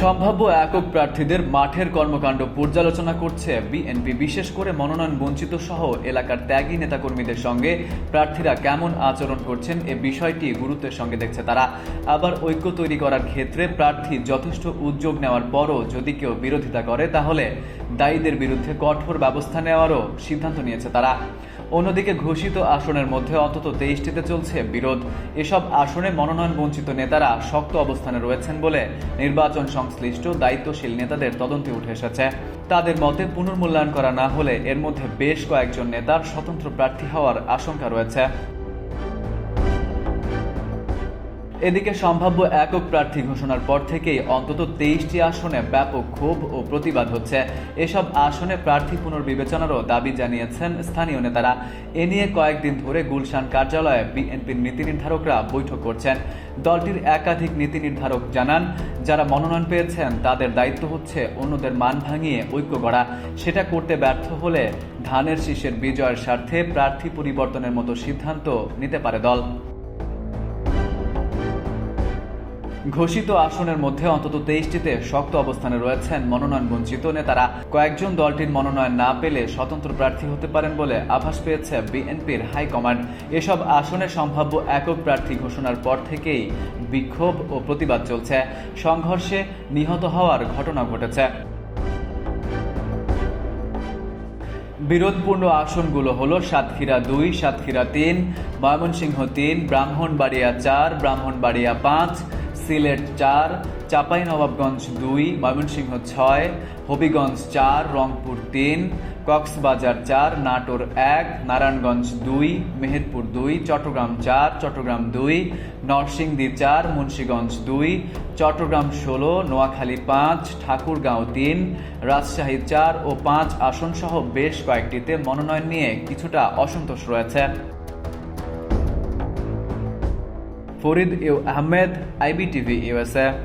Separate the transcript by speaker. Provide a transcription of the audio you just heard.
Speaker 1: সম্ভাব্য একক প্রার্থীদের মাঠের কর্মকাণ্ড পর্যালোচনা করছে বিএনপি। বিশেষ করে মনোনয়ন বঞ্চিত সহ এলাকার ত্যাগী নেতাকর্মীদের সঙ্গে প্রার্থীরা কেমন আচরণ করছেন এ বিষয়টি গুরুত্বের সঙ্গে দেখছে তারা। আবার ঐক্য তৈরি করার ক্ষেত্রে প্রার্থী যথেষ্ট উদ্যোগ নেওয়ার পরও যদি কেউ বিরোধিতা করে, তাহলে দায়ীদের বিরুদ্ধে কঠোর ব্যবস্থা নেওয়ারও সিদ্ধান্ত নিয়েছে তারা। অন্যদিকে ঘোষিত আসনের মধ্যে অন্তত তেইশটিতে চলছে বিরোধ। এসব আসনে মনোনয়ন বঞ্চিত নেতারা শক্ত অবস্থানে রয়েছেন বলে নির্বাচন সংশ্লিষ্ট দায়িত্বশীল নেতাদের তদন্তে উঠে এসেছে। তাদের মতে পুনর্মূল্যায়ন করা না হলে এর মধ্যে বেশ কয়েকজন নেতার স্বতন্ত্র প্রার্থী হওয়ার আশঙ্কা রয়েছে। এদিকে সম্ভাব্য একক প্রার্থী ঘোষণার পর থেকেই অন্তত তেইশটি আসনে ব্যাপক ক্ষোভ ও প্রতিবাদ হচ্ছে। এসব আসনে প্রার্থী পুনর্বিবেচনারও দাবি জানিয়েছেন স্থানীয় নেতারা। এ নিয়ে কয়েকদিন ধরে গুলশান কার্যালয়ে বিএনপির নীতি নির্ধারকরা বৈঠক করছেন। দলটির একাধিক নীতি নির্ধারক জানান, যারা মনোনয়ন পেয়েছেন তাদের দায়িত্ব হচ্ছে অন্যদের মান ভাঙিয়ে ঐক্য করা সেটা করতে ব্যর্থ হলে ধানের শীষের বিজয়ের স্বার্থে প্রার্থী পরিবর্তনের মতো সিদ্ধান্ত নিতে পারে দল। ঘোষিত আসনের মধ্যে অন্তত তেইশটিতে শক্ত অবস্থানে রয়েছেন মনোনয়ন বঞ্চিত নেতারা। কয়েকজন দলটির মনোনয়ন না পেলে স্বতন্ত্র প্রার্থী হতে পারেন বলে আভাস পেয়েছে বিএনপির হাইকমান্ড এসব আসনে সম্ভাব্য একক প্রার্থী ঘোষণার পর থেকেই বিক্ষোভ ও প্রতিবাদ চলছে। সংঘর্ষে নিহত হওয়ার ঘটনা ঘটেছে। বিরোধপূর্ণ আসনগুলো হলো সাতক্ষীরা দুই, সাতক্ষীরা তিন, ময়মনসিংহ তিন, ব্রাহ্মণবাড়িয়া চার, ব্রাহ্মণবাড়িয়া পাঁচ সিলেট চার চাঁপাইনবাবগঞ্জ দুই, ময়মনসিংহ ছয়, হবিগঞ্জ চার, রংপুর তিন, কক্সবাজার চার, নাটোর এক, নারায়ণগঞ্জ দুই, মেহেরপুর দুই, চট্টগ্রাম চার, চট্টগ্রাম দুই, নরসিংদী চার, মুন্সীগঞ্জ দুই, চট্টগ্রাম ষোলো, নোয়াখালী পাঁচ, ঠাকুরগাঁও তিন, রাজশাহী চার ও পাঁচ আসনসহ বেশ কয়েকটিতে মনোনয়ন নিয়ে কিছুটা অসন্তোষ রয়েছে। Forid Ev Ahmed, IBTV USA.